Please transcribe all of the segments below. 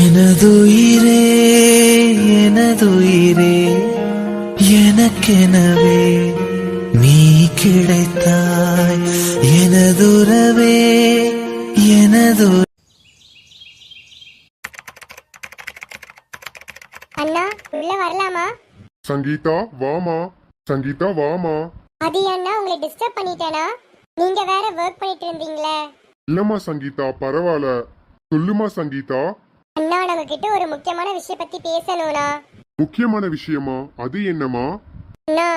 எனதுயிரே எனதுயிரே எனக்கெனவே நீ கிடைத்தாய். எனதுறவே எனது அண்ணா உள்ள வரலாமா? சங்கீதா வாமா. சங்கீதா வாமா. அது அண்ணா உங்களை டிஸ்டர்ப் பண்ணிட்டேனா? நீங்க வேற ஒர்க் பண்ணிட்டு இருந்தீங்களே. இல்லம்மா சங்கீதா பரவாயில்ல. சொல்லுமா சங்கீதா. அண்ணா நம்ம கிட்ட ஒரு முக்கியமான விஷயம் பத்தி பேசணும்னா? முக்கியமான விஷயமா? அது என்னமா அண்ணா.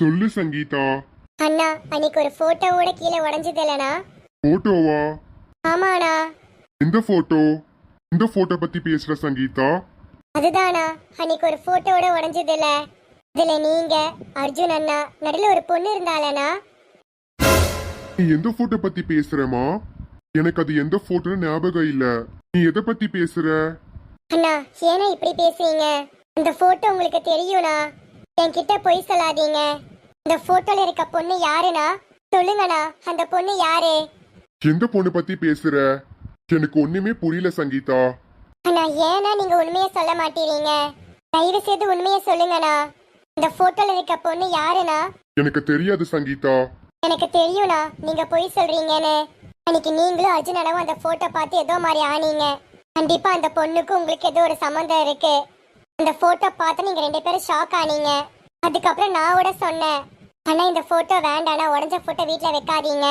சொல்லு சங்கீதா. அண்ணா அன்னைக்கு ஒரு போட்டோவோட கீழே உடஞ்சது இல்லனா போட்டோவா? ஆமாண்ணா. எந்த போட்டோ? இந்த போட்டோ பத்தி பேசுற சங்கீதா? அதுதானா அன்னைக்கு ஒரு போட்டோவோட உடஞ்சது இல்ல இதுல நீங்க அர்ஜுன் அண்ணா நடுவில் ஒரு பொண்ணு இருந்தாலனா நீ எந்த போட்டோ பத்தி பேசுறமா எனக்கு அது எந்த போட்டோன்னு ஞாபகம் இல்ல. நீ எதை பத்தி பேசுற? அண்ணா ஏன்னா இப்படி பேசுறீங்க? அந்த போட்டோ உங்களுக்கு தெரியும்னா என்கிட்ட பொய் சொல்லாதீங்க. இந்த போட்டோல இருக்க பொண்ணு யாருனா சொல்லுங்கண்ணா அந்த பொண்ணு யாரு? எந்த பொண்ணு பத்தி பேசுற? எனக்கு ஒண்ணுமே புரியல சங்கீதா. அண்ணா ஏன்னா நீங்க உண்மையை சொல்ல மாட்டீங்க தயவு செய்து உண்மையை சொல்லுங்கண்ணா. இந்த போட்டோல இருக்க பொண்ணு யாருனா எனக்கு தெரியாது சங்கீதா. எனக்கு தெரியும்ண்ணா நீங்க பொய் சொல்றீங்கன்னு. அன்னைக்கு நீங்களும் அர்ஜுனனவும் அந்த போட்டோ பார்த்து ஏதோ மாதிரி ஆனீங்க. கண்டிப்பா அந்த பொண்ணுக்கும் உங்களுக்கு ஏதோ ஒரு சம்மந்தம் இருக்கு. அந்த போட்டோ பார்த்து நீங்க ரெண்டு பேரும் ஷாக் ஆனீங்க. அதுக்கப்புறம் நான் கூட சொன்னேன் ஆனா இந்த போட்டோ வேண்டாண்ணா உடஞ்ச போட்டோ வீட்டுல வைக்காதீங்க.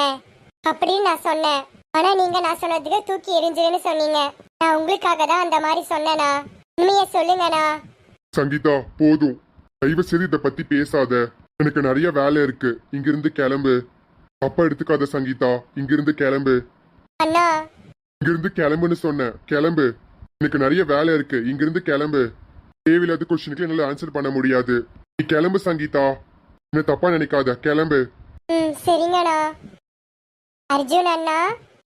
அப்படின்னு நான் சொன்னேன். ஆனா நீங்க நான் சொன்னதுக்கு தூக்கி எரிஞ்சுன்னு சொன்னீங்க. நான் உங்களுக்காக தான் அந்த மாதிரி சொன்னேனா? உண்மைய சொல்லுங்கண்ணா. சங்கீதா போதும். தயவு செய்து இதை பத்தி பேசாத. எனக்கு நிறைய வேலை இருக்கு. இங்கிருந்து கிளம்பு. தப்பா எடுத்துக்காத சங்கீதா இங்கிருந்து கிளம்பு. அண்ணா. இங்கிருந்து கிளம்புன்னு சொன்னேன் கிளம்பு. எனக்கு நிறைய வேலை இருக்கு இங்கிருந்து கிளம்பு. தேவையில்லாத கொஸ்டினுக்கு என்னால ஆன்சர் பண்ண முடியாது. நீ கிளம்பு சங்கீதா. என்ன தப்பா நினைக்காத கிளம்பு. ம் சரிங்கண்ணா. அர்ஜுன் அண்ணா.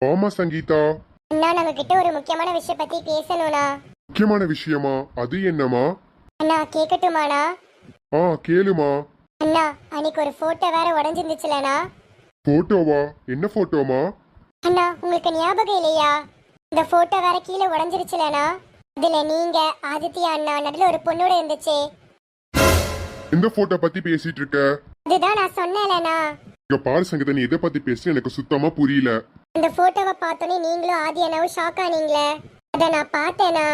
ஆமா சங்கீதா. அண்ணா நம்ம கிட்ட ஒரு முக்கியமான விஷயம் பத்தி பேசணும்ண்ணா. முக்கியமான விஷயமா? அது என்னமா அண்ணா கேட்கட்டுமாண்ணா ஆ கேளுமா. அண்ணா அன்னைக்கு ஒரு போட்டோ வேற உடஞ்சிருந்துச்சுலண்ணா. போட்டோவா? என்ன போட்டோமா அண்ணா உங்களுக்கு ஞாபகம் இல்லையா? இந்த போட்டோ வேற கீழே உடஞ்சிருச்சுலண்ணா. அதுல நீங்க ஆதித்யா அண்ணா நடுவில் ஒரு பொண்ணோட இருந்துச்சு. எந்த போட்டோ பத்தி பேசிட்டு இருக்க? அதுதான் நான் சொன்னேன்லண்ணா இங்க பாரு சங்கீதா நீ எதை பத்தி பேசுற? எனக்கு சுத்தமா புரியல. அந்த போட்டோவை பார்த்தோன்னே நீங்களும் ஆதி அண்ணாவும் ஷாக் ஆனீங்களே. அதை நான் பார்த்தேனா?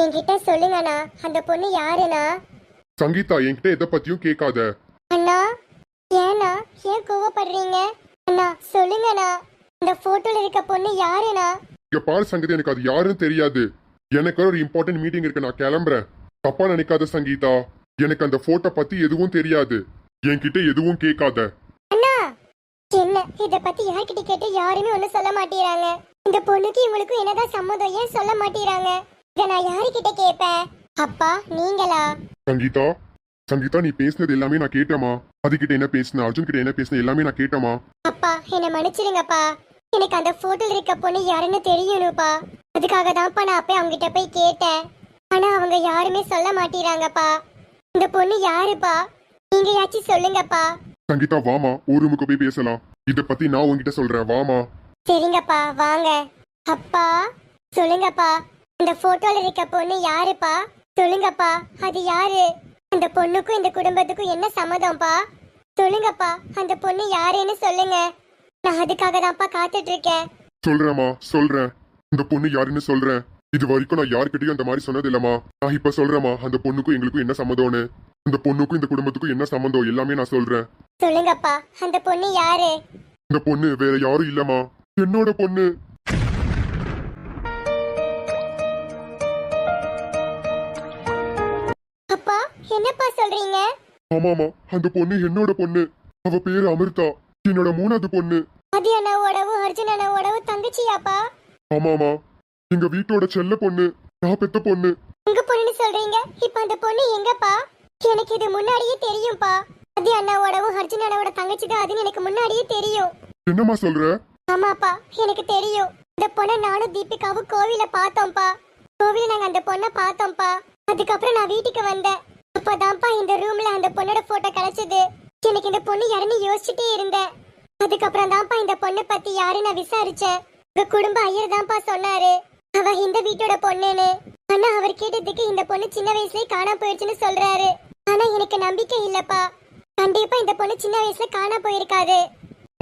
என்கிட்ட சொல்லுங்கண்ணா அந்த பொண்ணு யாருண்ணா? சங்கீதா என்கிட்ட எதை பத்தியும் கேட்காத. அண்ணா ஏண்ணா? ஏன் கோவப்படுறீங்க? அண்ணா சொல்லுங்கண்ணா. இந்த போட்டோல இருக்க பொண்ணு யாருண்ணா? இங்க பாரு சங்கீதா எனக்கு அது யாருன்னு தெரியாது. எனக்கு ஒரு இம்பார்ட்டன்ட் மீட்டிங் இருக்கு நான் கிளம்புறேன். தப்பா நினைக்காத சங்கீதா. எனக்கு அந்த போட்டோ பத்தி எதுவும் தெரியாது. என்கிட்ட எதுவும் கேட்காத. அண்ணா என்ன? இத பத்தி யார்கிட்ட கேட்டு யாருமே ஒண்ணும் சொல்ல மாட்டேறாங்க இந்த பொண்ணுக்கு இவங்களுக்கும் என்னதான் சம்மதம் ஏன் சொல்ல மாட்டேறாங்க இத நான் யாருக்கிட்ட கேட்பேன்? அப்பா நீங்களா? சங்கீதா சங்கீதா நீ பேசுனது எல்லாமே நான் கேட்டேமா அதுகிட்ட என்ன பேசுன அர்ஜுன் கிட்ட என்ன பேசுன எல்லாமே நான் கேட்டேமா அப்பா என்ன மன்னிச்சிடுங்கப்பா எனக்கு அந்த போட்டோல இருக்க பொண்ணு யாருன்னு தெரியணும்ப்பா. அதுக்காக தான்ப்பா நான் அப்பயே அவங்க கிட்ட போய் கேட்டேன். ஆனா அவங்க யாருமே சொல்ல மாட்டேறாங்கப்பா இந்த பொண்ணு யாருப்பா? நீங்க யாச்சும் சொல்லுங்கப்பா சங்கீதா வாமா ஒரு போய் பேசலாம். இத பத்தி நான் உன்கிட்ட சொல்றேன் வாமா சரிங்கப்பா வாங்க. அப்பா சொல்லுங்கப்பா. இந்த போட்டோல இருக்க பொண்ணு யாருப்பா? சொல்லுங்கப்பா அது யாரு? அந்த பொண்ணுக்கும் இந்த குடும்பத்துக்கும் என்ன சம்மதம்ப்பா? சொல்லுங்கப்பா அந்த பொண்ணு யாருன்னு சொல்லுங்க. நான் அதுக்காக தான்ப்பா காத்துட்டு இருக்கேன் சொல்றேம்மா சொல்றேன். இந்த பொண்ணு யாருன்னு சொல்றேன். இது வரைக்கும் நான் யார்கிட்டயும் அந்த மாதிரி சொன்னது இல்லம்மா. நான் இப்ப சொல்றேம்மா அந்த பொண்ணுக்கும் எங்களுக்கும் என்ன சம்மதம்னு. இந்த பொண்ணுக்கும் இந்த குடும்பத்துக்கும் என்ன சம்மந்தம் எல்லாமே நான் சொல்றேன். சொல்லுங்கப்பா அந்த பொண்ணு யாரு? இந்த பொண்ணு வேற யாரும் இல்லம்மா. என்னோட பொண்ணு. என்னப்பா சொல்றீங்க? ஆமாமா அந்த பொண்ணு என்னோட பொண்ணு. அவ பேரு அமிர்தா. என்னோட மூணாவது பொண்ணு. அது அண்ணாவோடவும் அர்ஜுன் அண்ணாவோடவும் தங்கச்சியாப்பா? ஆமாமா எங்க வீட்டோட செல்ல பொண்ணு நான் பெத்த பொண்ணு. உங்க பொண்ணுன்னு சொல்றீங்க? இப்ப அந்த பொண்ணு எங்கப்பா? எனக்கு இது முன்னாடியே தெரியும்பா. அது அண்ணாவோடவும் அர்ஜுன் அண்ணாவோட தங்கச்சி தான் அதுன்னு எனக்கு முன்னாடியே தெரியும். என்னம்மா சொல்ற? ஆமாப்பா எனக்கு தெரியும். இந்த பொண்ணை நானும் தீபிகாவும் கோவில பார்த்தோம்ப்பா. கோவில நாங்க அந்த பொண்ணை பார்த்தோம்ப்பா. அதுக்கப்புறம் நான் வீட்டுக்கு வந்தேன். அப்பதான்ப்பா இந்த ரூம்ல அந்த பொண்ணோட போட்டோ கிடைச்சது. எனக்கு இந்த பொண்ணு யாருன்னு யோசிச்சுட்டே இருந்தேன். அதுக்கப்புறம் தான்ப்பா இந்த பொண்ணை பத்தி யாரு நான் விசாரிச்சேன். உங்க குடும்ப ஐயர் தான்ப்பா சொன்னாரு. அவ இந்த வீட்டோட பொண்ணுன்னு. ஆனா அவர் கேட்டதுக்கு இந்த பொண்ணு சின்ன வயசுலயே காணாம போயிடுச்சுன்னு சொல்றாரு. ஆனா எனக்கு நம்பிக்கை இல்லப்பா. கண்டிப்பா இந்த பொண்ணு சின்ன வயசுல காணாம போயிருக்காது.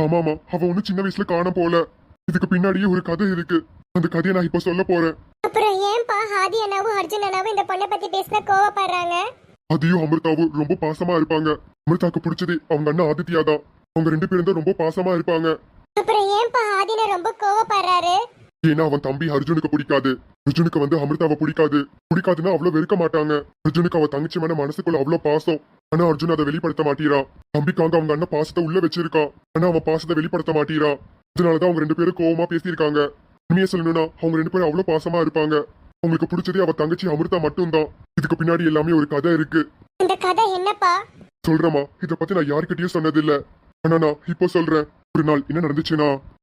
ஆமாமா அவ ஒன்னும் சின்ன வயசுல காண போல. இதுக்கு பின்னாடியே ஒரு கதை இருக்கு. அந்த கதையை நான் இப்ப சொல்ல போறேன். அப்புறம் ஏன்பா ஹாதி அண்ணாவும் அர்ஜுன் அண்ணாவும் இந்த பொண்ணை பத்தி பேசினா கோவப்படுறாங்க? அதையும் அமிர்தாவும் ரொம்ப பாசமா இருப்பாங்க. அமிர்தாக்கு பிடிச்சது அவங்க அண்ணன் ஆதித்யா தான். அவங்க ரெண்டு பேரும் தான் ரொம்ப பாசமா இருப்பாங்க. அப்புறம் ஏன்பா ஹாதின ரொம்ப கோவப்படுறாரு? ஏன்னா அவன் தம்பி அர்ஜுனுக்கு பிடிக்காது. அர்ஜுனுக்கு வந்து அமிர்தாவை பிடிக்காது. பிடிக்காதுன்னா அவ்வளவு வெறுக்க மாட்டாங்க. அர்ஜுனுக்கு அவ தங்கச்சி மேல மனசுக்குள்ள அவ்வளவு பாசம். ஆனா அர்ஜுன் அதை வெளிப்படுத்த மாட்டீரான் தம்பிக்காக அவங்க அண்ணன் பாசத்தை உள்ள வச்சிருக்கான் ஆனா அவன் பாசத்தை வெளிப்படுத்த மாட்டீரான் அதனாலதான் அவங்க ரெண்டு பேரும் கோவமா பேசியிருக்காங்க. உண்மையை சொல்லணும்னா அவங்க ரெண்டு பேரும் அவ்வளவு பாசமா இருப்பாங்க. அவங்களுக்கு பிடிச்சதே அவ தங்கச்சி அமிர்தா மட்டும்தான். இதுக்கு பின்னாடி எல்லாமே ஒரு கதை இருக்கு. இந்த கதை என்னப்பா? சொல்றேமா இத பத்தி நான் யாருக்கிட்டயும் சொன்னதில்ல. ஆனா நான் இப்போ சொல்றேன். ஒரு நாள் என்ன நடந்துச்சுன்னா